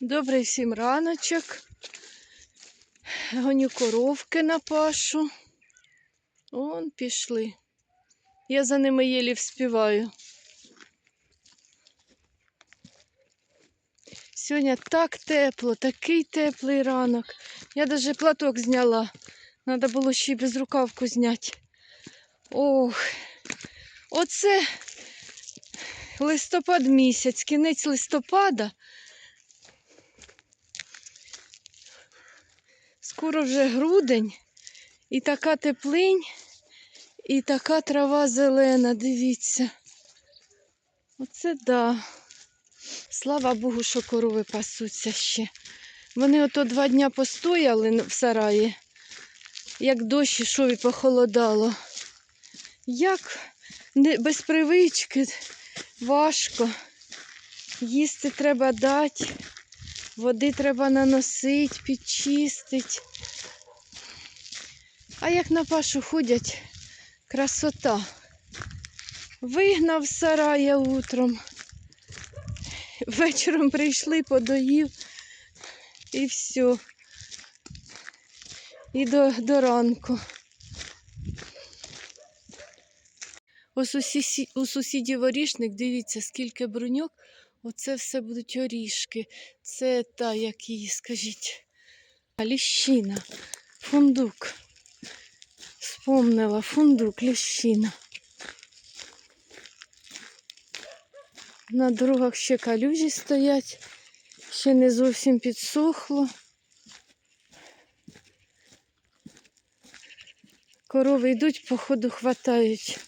Добрий всім раночок. Гоню коровки на пашу. Он пішли. Я за ними єлі вспіваю. Сьогодні так тепло, такий теплий ранок. Я навіть платок зняла. Треба було ще й безрукавку зняти. Ох, оце листопад місяць, кінець листопада. Скоро вже грудень, і така теплинь, і така трава зелена, дивіться. Оце да. Слава Богу, що корови пасуться ще. Вони ото два дня постояли в сараї, як дощ ішов і похолодало. Як не, без привички важко. Їсти треба дати. Води треба наносити, підчистити. А як на пашу ходять, красота. Вигнав сарая утром. Вечором прийшли, подоїв і все. І до, до ранку. Ось у сусідів орішник, дивіться, скільки бруньок. Оце все будуть орішки. Це та, як її, скажіть. Ліщина, фундук. Вспомнила, фундук, ліщина. На дорогах ще калюжі стоять, ще не зовсім підсохло. Корови йдуть, походу хватають.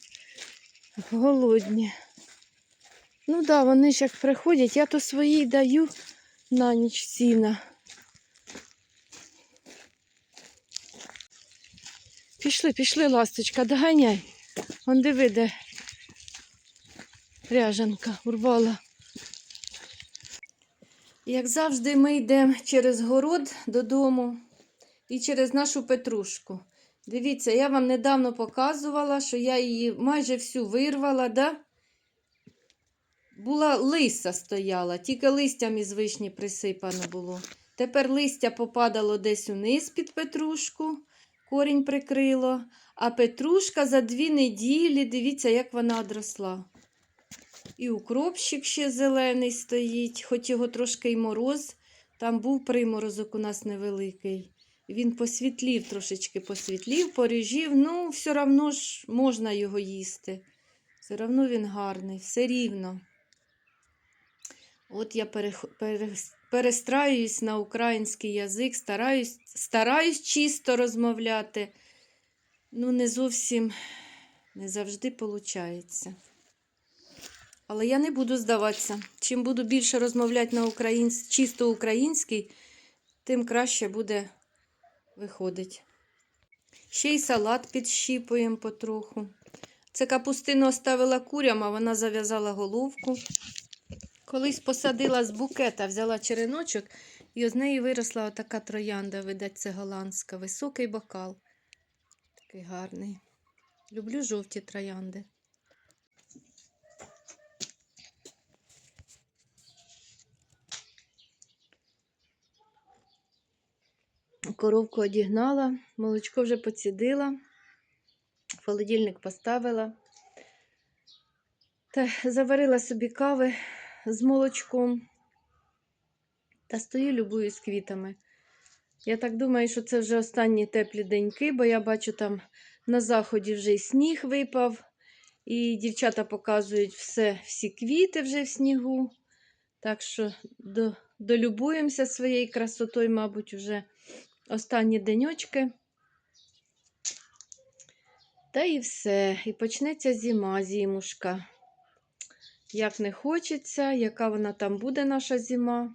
Голодні. Ну так, да, вони ж як приходять, я то своїй даю на ніч сіна. Пішли, пішли, ласточка, доганяй. Он диви, де ряжанка урвала. Як завжди, ми йдемо через город додому і через нашу петрушку. Дивіться, я вам недавно показувала, що я її майже всю вирвала, да? Була лиса стояла, тільки листям із вишні присипано було. Тепер листя попадало десь униз під петрушку, корінь прикрило, а петрушка за дві неділі, дивіться, як вона одросла. І укропщик ще зелений стоїть, хоч його трошки й мороз. Там був приморозок у нас невеликий. Він посвітлів, трошечки посвітлів, поріжів, ну, все одно ж можна його їсти. Все одно він гарний, все рівно. От я пере... перестраюсь на український язик, стараюсь, стараюсь чисто розмовляти. Ну, не зовсім не завжди виходить. Але я не буду здаватися. Чим буду більше розмовляти на українсь... чисто український, тим краще буде виходить. Ще й салат підщіпуємо потроху. Це капустину оставила курям, а вона зав'язала головку. Колись посадила з букета, взяла череночок, і з неї виросла отака троянда, видать, це голландська, високий бокал. Такий гарний. Люблю жовті троянди. Коровку одігнала, молочко вже поцідила, в холодильник поставила. Та заварила собі кави з молочком та стою, любуюсь квітами. Я так думаю, що це вже останні теплі деньки, бо я бачу, там на заході вже й сніг випав, і дівчата показують все, всі квіти вже в снігу. Так що до, долюбуємося своєю красотою, мабуть, вже останні деньочки. Та і все. І почнеться зима, зимушка. Як не хочеться, яка вона там буде, наша зима.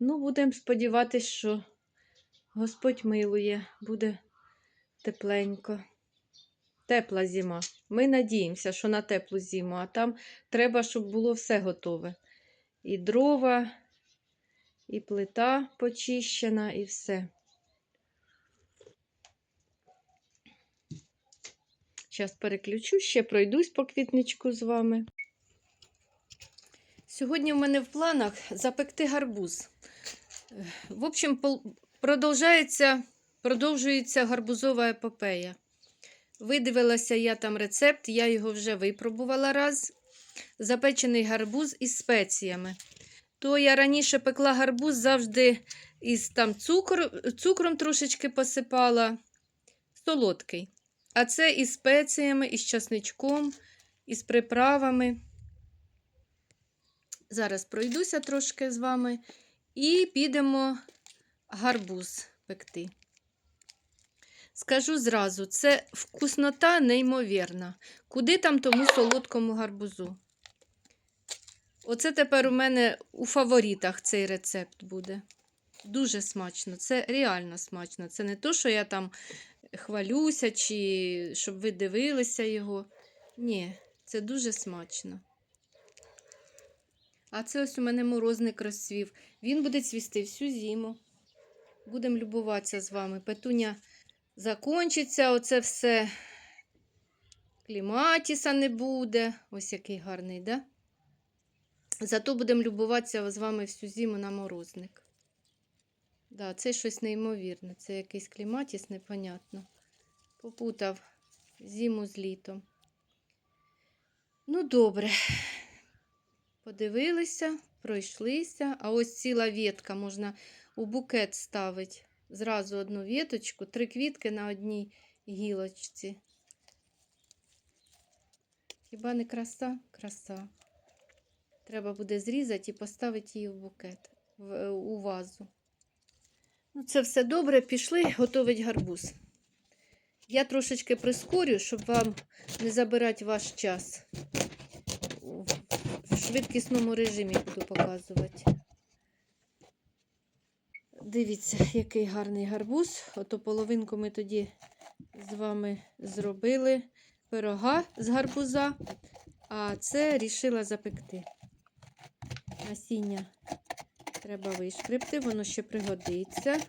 Ну, будемо сподіватися, що Господь милує, буде тепленько. Тепла зима. Ми надіємося, що на теплу зиму, а там треба, щоб було все готове. І дрова, і плита почищена, і все. Зараз переключу, ще пройдусь по квітничку з вами. Сьогодні в мене в планах запекти гарбуз. В общем, продовжується, продовжується гарбузова епопея. Видивилася я там рецепт, я його вже випробувала раз. Запечений гарбуз із спеціями. То я раніше пекла гарбуз завжди із там цукор, цукром трошечки посипала, солодкий. А це із спеціями, із часничком, із приправами. Зараз пройдуся трошки з вами і підемо гарбуз пекти. Скажу зразу, це вкуснота неймовірна. Куди там тому солодкому гарбузу? Оце тепер у мене у фаворитах цей рецепт буде. Дуже смачно, це реально смачно. Це не то, що я там хвалюся, чи щоб ви дивилися його. Ні, це дуже смачно. А це ось у мене морозник розцвів. Він буде цвісти всю зиму. Будемо любуватися з вами. Петуня закінчиться, оце все. Кліматіса не буде. Ось який гарний, да? Зато будемо любуватися з вами всю зиму на морозник. Да, це щось неймовірне. Це якийсь кліматіс, непонятно. Попутав зиму з літом. Ну, добре. Подивилися, пройшлися. А ось ціла ветка можна у букет ставити. Зразу одну веточку, три квітки на одній гілочці. Хіба не краса? Краса. Треба буде зрізати і поставити її в букет, в, е, у вазу. Ну, це все добре, пішли готовить гарбуз. Я трошечки прискорю, щоб вам не забирати ваш час. В швидкісному режимі буду показувати. Дивіться, який гарний гарбуз. Ото половинку ми тоді з вами зробили пирога з гарбуза, а це рішила запекти. Насіння треба вишкребти, воно ще пригодиться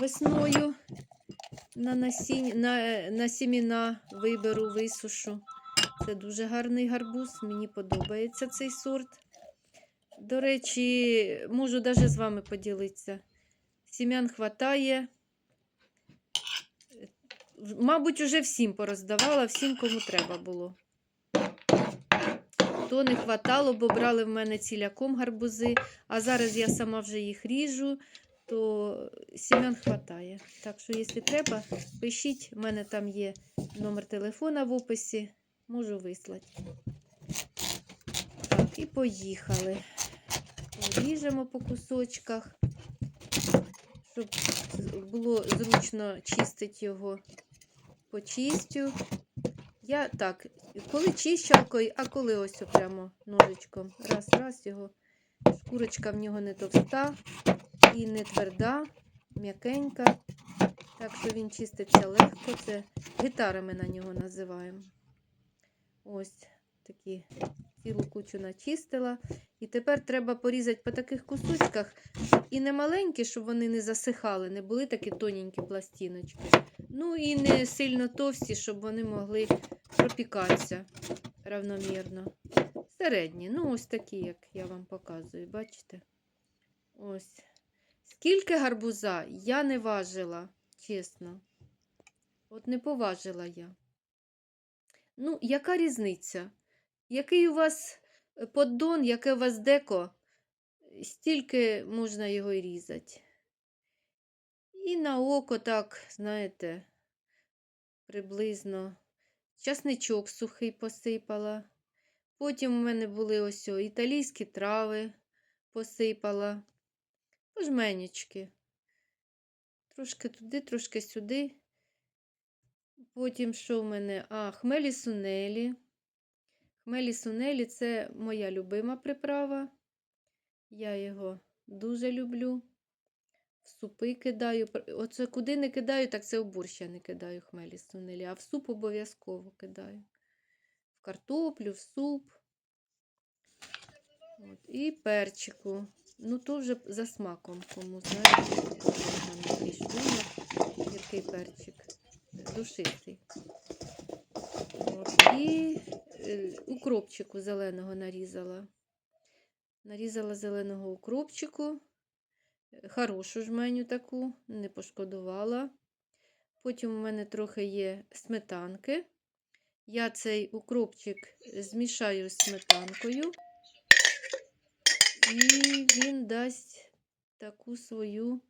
весною. На насіння, на, на сіміна виберу, висушу. Це дуже гарний гарбуз, мені подобається цей сорт. До речі, можу навіть з вами поділитися. Сім'ян хватає. Мабуть, уже всім пороздавала, всім, кому треба було. То не хватало, бо брали в мене ціляком гарбузи, а зараз я сама вже їх ріжу, то сім'ян хватає. Так що, якщо треба, пишіть, у мене там є номер телефона в описі, можу вислати. Так, і поїхали. Ріжемо по кусочках, щоб було зручно чистити його. Почистю. Я так, коли чищалкою, а коли ось прямо ножичком. Раз, раз його. Шкурочка в нього не товста і не тверда, м'якенька. Так що він чиститься легко. Це гітарами на нього називаємо. Ось такі цілу кучу начистила. І тепер треба порізати по таких кусочках. І не маленькі, щоб вони не засихали, не були такі тоненькі пластиночки. Ну і не сильно товсті, щоб вони могли пропікатися равномірно. Середні, ну ось такі, як я вам показую, бачите? Ось. Скільки гарбуза я не важила, чесно. От не поважила я. Ну, яка різниця? Який у вас поддон, яке у вас деко, стільки можна його й різати. І на око так, знаєте, приблизно часничок сухий посипала. Потім у мене були ось о, італійські трави посипала, жменечки. Трошки туди, трошки сюди. Потім що в мене? А, хмелі сунелі. Хмелі сунелі це моя любима приправа. Я його дуже люблю. В супи кидаю. Оце куди не кидаю, так це в борщ я не кидаю хмелі сунелі, а в суп обов'язково кидаю. В картоплю, в суп. От. І перчику. Ну, то вже за смаком, кому знаєте, який перчик. Душистий. І е, укропчику зеленого нарізала. Нарізала зеленого укропчику. Хорошу жменю таку, не пошкодувала. Потім у мене трохи є сметанки. Я цей укропчик змішаю з сметанкою. І він дасть таку свою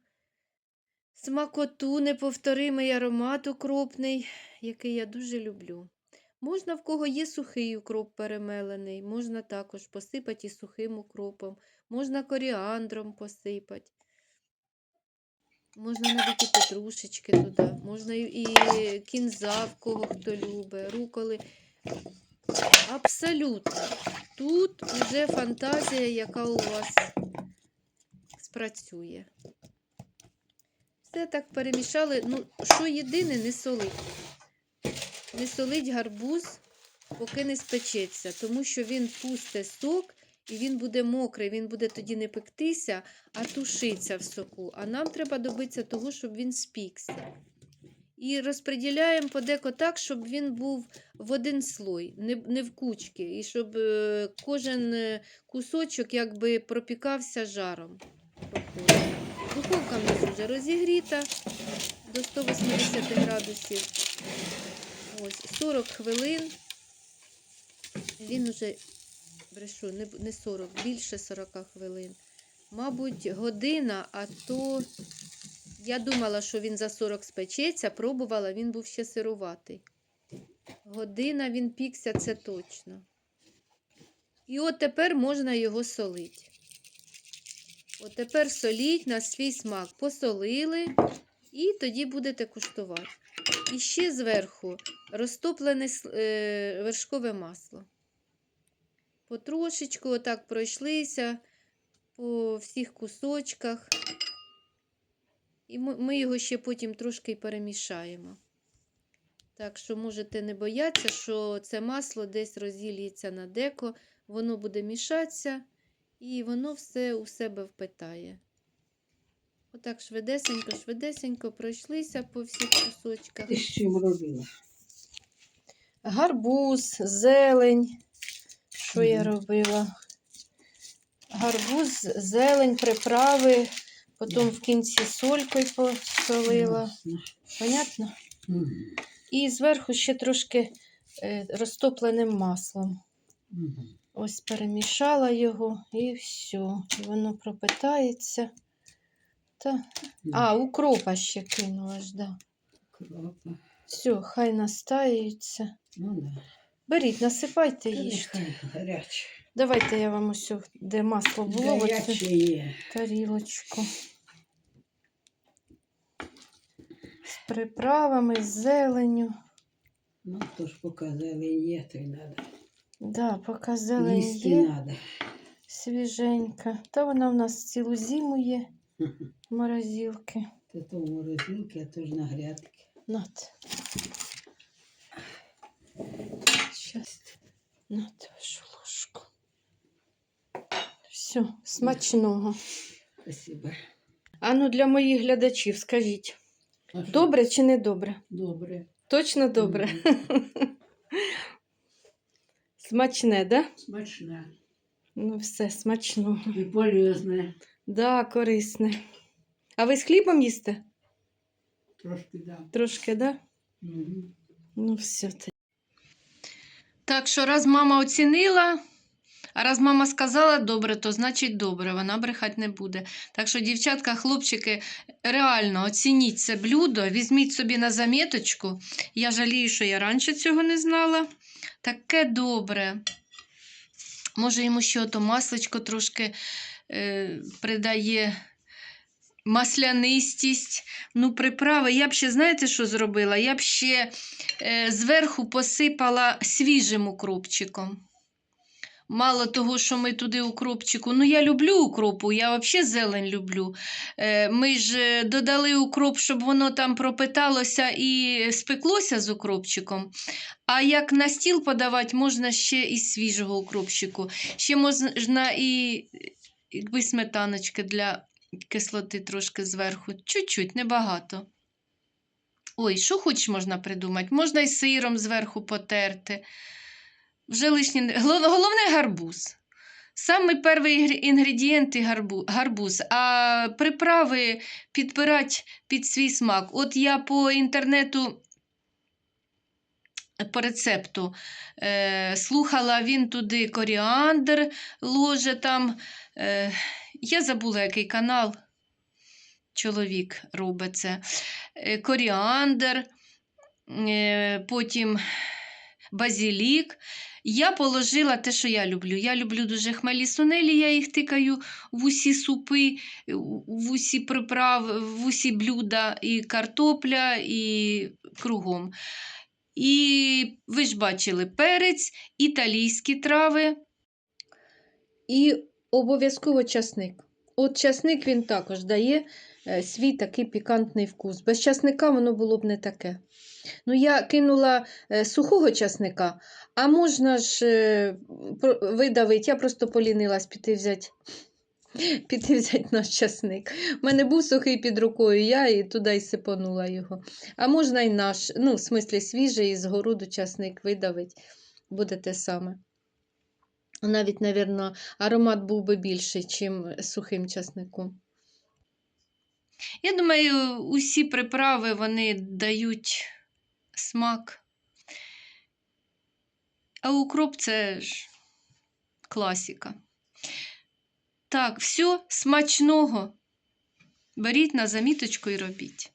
смакоту, неповторимий аромат укропний, який я дуже люблю. Можна, в кого є сухий укроп перемелений, можна також посипати і сухим укропом, можна коріандром посипати. Можна навіть і петрушечки туди, можна і кінза, в кого хто любить, руколи. Абсолютно. Тут вже фантазія, яка у вас спрацює. Все так перемішали. Ну, що єдине, не солить. Не солить гарбуз, поки не спечеться, тому що він пусте сок і він буде мокрий, він буде тоді не пектися, а тушиться в соку. А нам треба добитися того, щоб він спікся. І розподіляємо подеко так, щоб він був в один слой, не, не в кучки, і щоб е, кожен е, кусочок якби пропікався жаром. Духовка в нас вже розігріта до 180 градусів. Ось 40 хвилин. Він уже, брешу, не 40, більше 40 хвилин. Мабуть, година, а то я думала, що він за 40 спечеться, пробувала, він був ще сируватий. Година він пікся, це точно. І от тепер можна його солити. От тепер соліть на свій смак. Посолили, і тоді будете куштувати. І ще зверху розтоплене е, вершкове масло. Потрошечку отак пройшлися по всіх кусочках. І ми, його ще потім трошки перемішаємо. Так що можете не боятися, що це масло десь розілється на деко, воно буде мішатися, і воно все у себе впитає. Отак швидесенько, швидесенько пройшлися по всіх кусочках. Ти з чим робила? Гарбуз, зелень. Що я робила? Гарбуз, зелень, приправи, потім в кінці солькою посолила. Ясно. Понятно? Мгм. І зверху ще трошки е, розтопленим маслом. Мгм. Ось перемішала його і все. Воно пропитається. Та... А, укропа ще кинула ж, да. Все, хай настаюється. Ну да. Беріть, насипайте їжте. гаряче. Давайте я вам ось, де масло було, Гаряче оцю є. тарілочку. З приправами, з зеленю. Ну, то ж показали, є, то й треба. Да, поки зелень Їсти є, треба. свіженька. Та вона в нас цілу зиму є, морозилки. Та то в морозилки, а то ж на грядки. Нат. Щас. Нат вашу ложку. Все, смачного. Спасибо. А ну для моїх глядачів скажіть, А що? добре чи не добре? Добре. Точно добре. Мгм. Смачне, да? Смачне. Ну, все, смачного. І полезне. Да, корисне. А ви з хлібом їсте? Трошки да. Трошки, да? Мгм. Ну, все. Так що раз мама оцінила, а раз мама сказала добре, то значить добре, вона брехати не буде. Так що, дівчатка, хлопчики, реально оцініть це блюдо, візьміть собі на заміточку. Я жалію, що я раніше цього не знала. Таке добре. Може, йому ще ото масличко трошки е, придає маслянистість. Ну, приправи. Я б ще, знаєте, що зробила? Я б ще е, зверху посипала свіжим укропчиком. Мало того, що ми туди укропчику. Ну, я люблю укропу, я взагалі зелень люблю. Е, ми ж е, додали укроп, щоб воно там пропиталося і спеклося з укропчиком. А як на стіл подавати, можна ще і свіжого укропчику. Ще можна і якби сметаночки для кислоти трошки зверху. Чуть-чуть, небагато. Ой, що хоч можна придумати? Можна і сиром зверху потерти. Вже Голов- Головне гарбуз. Самий перший інгредієнт гарбуз, а приправи підбирати під свій смак. От я по інтернету по рецепту е, слухала він туди коріандр, ложе там. Е, я забула, який канал чоловік робить це. Е, коріандр, е, потім базілік. Я положила те, що я люблю. Я люблю дуже хмелі сунелі, я їх тикаю в усі супи, в усі приправи, в усі блюда, і картопля, і кругом. І ви ж бачили перець, італійські трави. І обов'язково часник. От часник він також дає е, свій такий пікантний вкус. Без часника воно було б не таке. Ну, я кинула е, сухого часника, а можна ж е, видавити. Я просто полінилась піти взяти. Піти взяти наш часник. У мене був сухий під рукою, я і туди й сипонула його. А можна й наш, ну, в смислі, свіжий із городу часник видавить. Буде те саме. Навіть, мабуть, аромат був би більший, ніж сухим часником. Я думаю, усі приправи вони дають смак. А укроп це ж класіка. Так, все, смачного. Беріть на заміточку і робіть.